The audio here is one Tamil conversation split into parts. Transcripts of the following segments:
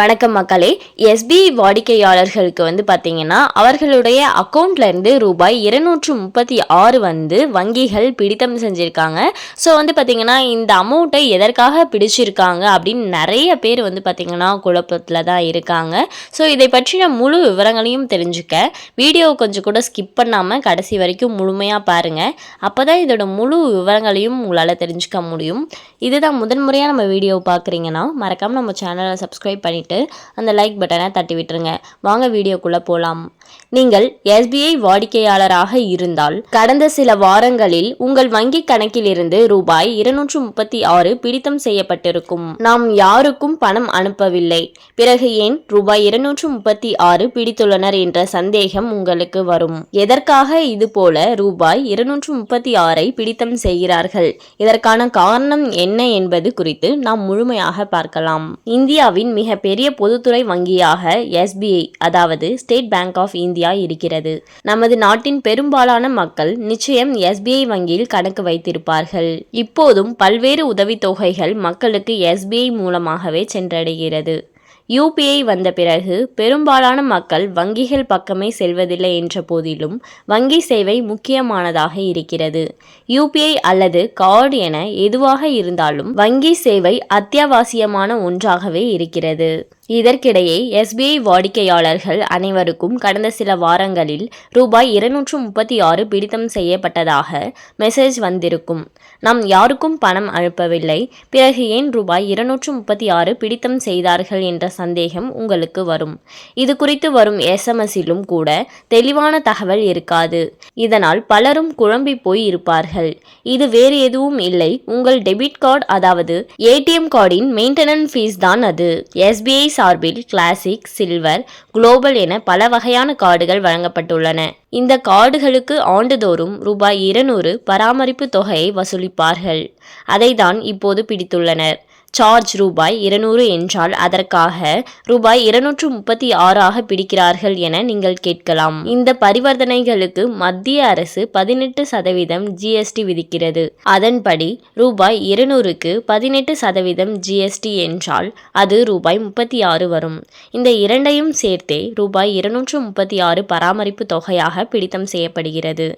வணக்கம் மக்களே. எஸ்பிஐ வாடிக்கையாளர்களுக்கு வந்து பார்த்தீங்கன்னா அவர்களுடைய அக்கௌண்ட்லேருந்து ரூபாய் இருநூற்று முப்பத்தி ஆறு வந்து வங்கிகள் பிடித்தம் செஞ்சுருக்காங்க. ஸோ வந்து பார்த்தீங்கன்னா இந்த அமௌண்ட்டை எதற்காக பிடிச்சிருக்காங்க அப்படின்னு நிறைய பேர் வந்து பார்த்தீங்கன்னா குழப்பத்தில் தான் இருக்காங்க. ஸோ இதை பற்றின முழு விவரங்களையும் தெரிஞ்சுக்க வீடியோ கொஞ்சம் கூட ஸ்கிப் பண்ணாமல் கடைசி வரைக்கும் முழுமையாக பாருங்கள் அப்போ தான் இதோட முழு விவரங்களையும் உங்களால் தெரிஞ்சுக்க முடியும். இதுதான் முதன்முறையாக நம்ம வீடியோ பார்க்குறீங்கன்னா மறக்காமல் நம்ம சேனலை சப்ஸ்கிரைப் பண்ணிவிட்டு அந்த லைக் பட்டனை தட்டி விட்டுருங்க. வாங்க வீடியோக்குள்ளே போகலாம் நீங்கள் எஸ்பிஐ வாடிக்கையாளராக இருந்தால் கடந்த சில வாரங்களில் உங்கள் வங்கி கணக்கிலிருந்து ரூபாய் இருநூற்று முப்பத்தி ஆறு பிடித்தம் செய்யப்பட்டிருக்கும். நாம் யாருக்கும் பணம் அனுப்பவில்லை. பிறகு ஏன் ரூபாய் இருநூற்று முப்பத்தி ஆறு பிடித்துள்ளனர் என்ற சந்தேகம் உங்களுக்கு வரும். எதற்காக இது போல ரூபாய் இருநூற்று முப்பத்தி ஆறை பிடித்தம் செய்கிறார்கள்? இதற்கான காரணம் என்ன என்பது குறித்து நாம் முழுமையாக பார்க்கலாம். இந்தியாவின் பெரிய பொதுத்துறை வங்கியாக எஸ்பிஐ அதாவது ஸ்டேட் பேங்க் ஆஃப் இந்தியா இருக்கிறது. நமது நாட்டின் பெரும்பாலான மக்கள் நிச்சயம் எஸ்பிஐ வங்கியில் கணக்கு வைத்திருப்பார்கள். இப்போதும் பல்வேறு உதவித்தொகைகள் மக்களுக்கு எஸ்பிஐ மூலமாகவே சென்றடைகிறது. யூபிஐ வந்த பிறகு பெரும்பாலான மக்கள் வங்கிகள் பக்கமே செல்வதில்லை என்ற போதிலும் வங்கி சேவை முக்கியமானதாக இருக்கிறது. யூபிஐ அல்லது கார்டு என எதுவாக இருந்தாலும் வங்கி சேவை அத்தியாவசியமான ஒன்றாகவே இருக்கிறது. இதற்கிடையே எஸ்பிஐ வாடிக்கையாளர்கள் அனைவருக்கும் கடந்த சில வாரங்களில் ரூபாய் இருநூற்று முப்பத்தி ஆறு பிடித்தம் செய்யப்பட்டதாக மெசேஜ் வந்திருக்கும். நாம் யாருக்கும் பணம் அனுப்பவில்லை. பிறகு ஏன் ரூபாய் இருநூற்று முப்பத்தி ஆறு பிடித்தம் செய்தார்கள் என்ற சந்தேகம் உங்களுக்கு வரும். இது குறித்து வரும் எஸ்எம்எஸிலும் கூட தெளிவான தகவல் இருக்காது. இதனால் பலரும் குழம்பி போய் இருப்பார்கள். இது வேறு எதுவும் இல்லை. உங்கள் டெபிட் கார்டு அதாவது ஏடிஎம் கார்டின் மெயின்டெனன்ஸ் ஃபீஸ் தான் அது. எஸ்பிஐ சார்பில் கிளாசிக் சில்வர் குளோபல் என பல வகையான கார்டுகள் வழங்கப்பட்டுள்ளன. இந்த கார்டுகளுக்கு ஆண்டுதோறும் ரூபாய் இருநூறு பராமரிப்பு தொகையை வசூலிப்பார்கள். அதை தான் இப்போது பிடித்துள்ளனர். சார்ஜ் ரூபாய் இருநூறு என்றால் அதற்காக ரூபாய் இருநூற்று முப்பத்தி ஆறாக பிடிக்கிறார்கள் என நீங்கள் கேட்கலாம். இந்த பரிவர்த்தனைகளுக்கு மத்திய அரசு பதினெட்டு சதவீதம் ஜிஎஸ்டி விதிக்கிறது. அதன்படி ரூபாய் இருநூறுக்கு பதினெட்டு சதவீதம் ஜிஎஸ்டி என்றால் அது ரூபாய் முப்பத்தி ஆறு வரும். இந்த இரண்டையும் சேர்த்தே ரூபாய் இருநூற்று முப்பத்தி ஆறு பராமரிப்பு தொகையாக பிடித்தம் செய்யப்படுகிறது.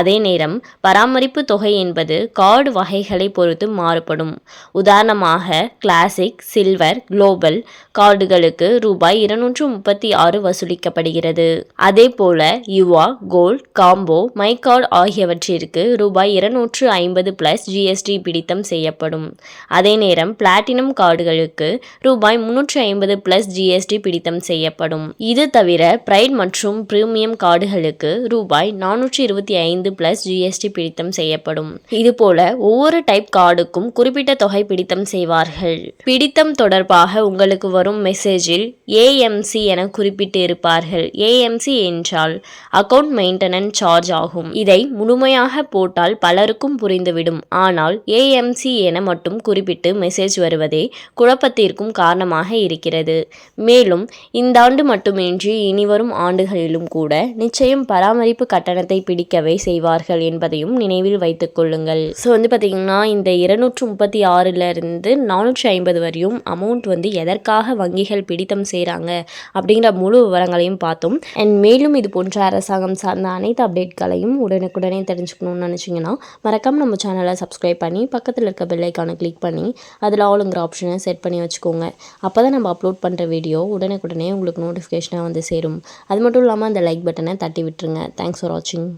அதே நேரம் பராமரிப்பு தொகை என்பது கார்டு வகைகளை பொறுத்து மாறுபடும். உதாரணமாக கிளாசிக் சில்வர் குளோபல் கார்டுகளுக்கு ரூபாய் இருநூற்று முப்பத்தி ஆறு வசூலிக்கப்படுகிறது. அதே போல Yuva gold combo my card ஆகியவற்றிற்கு ரூபாய் இருநூற்று ஐம்பது பிளஸ் ஜிஎஸ்டி பிடித்தம் செய்யப்படும். அதே நேரம் பிளாட்டினம் கார்டுகளுக்கு ரூபாய் முன்னூற்று ஐம்பது பிளஸ் ஜிஎஸ்டி பிடித்தம் செய்யப்படும். இது தவிர பிரைட் மற்றும் பிரீமியம் கார்டுகளுக்கு ரூபாய் நானூற்றி இருபத்தி ஐந்து பிளஸ் ஜிஎஸ்டி பிடித்தம் செய்யப்படும். இதுபோல ஒவ்வொரு டைப் கார்டுக்கும் குறிப்பிட்ட தொகை பிடித்தம் செய்வார் இருப்பார்கள் பிடித்தம் தொடர்பாக உங்களுக்கு வரும் மெசேஜில் ஏஎம்சி என குறிப்பிட்டு இருப்பார்கள் ஏஎம்சி என்றால் அக்கவுண்ட் மெயின்டெனன்ஸ் சார்ஜ் ஆகும். இதை முழுமையாக போட்டால் பலருக்கும் புரிந்துவிடும். ஆனால் ஏஎம்சி என மட்டும் குறிப்பிட்டு மெசேஜ் வருவதே குழப்பத்திற்கும் காரணமாக இருக்கிறது. மேலும் இந்த ஆண்டு மட்டுமின்றி இனிவரும் ஆண்டுகளிலும் கூட நிச்சயம் பராமரிப்பு கட்டணத்தை பிடிக்கவே செய்வார்கள் என்பதையும் நினைவில் வைத்துக் கொள்ளுங்கள். ஸோ வந்து பார்த்தீங்கன்னா இந்த இருநூற்று முப்பத்தி ஆறுல இருந்து நானூற்றி ஐம்பது வரையும் அமௌண்ட் வந்து எதற்காக வங்கிகள் பிடித்தம் செய்கிறாங்க அப்படிங்கிற முழு விவரங்களையும் பார்த்தோம். அண்ட் மேலும் இது போன்ற அரசாங்கம் சார்ந்த அனைத்து அப்டேட்களையும் உடனுக்குடனே தெரிஞ்சுக்கணும்னு நினச்சிங்கன்னா மறக்காமல் நம்ம சேனலை சப்ஸ்கிரைப் பண்ணி பக்கத்தில் இருக்க பெல்லைக்கானை கிளிக் பண்ணி அதில் ஆளுங்கிற ஆப்ஷனை செட் பண்ணி வச்சுக்கோங்க. அப்போ தான் நம்ம அப்லோட் பண்ணுற வீடியோ உடனுக்குடனே உங்களுக்கு நோட்டிஃபிகேஷனாக வந்து சேரும். அது மட்டும் இல்லாமல் அந்த லைக் பட்டனை தட்டி விட்டுருங்க. தேங்க்ஸ் ஃபார் வாட்சிங்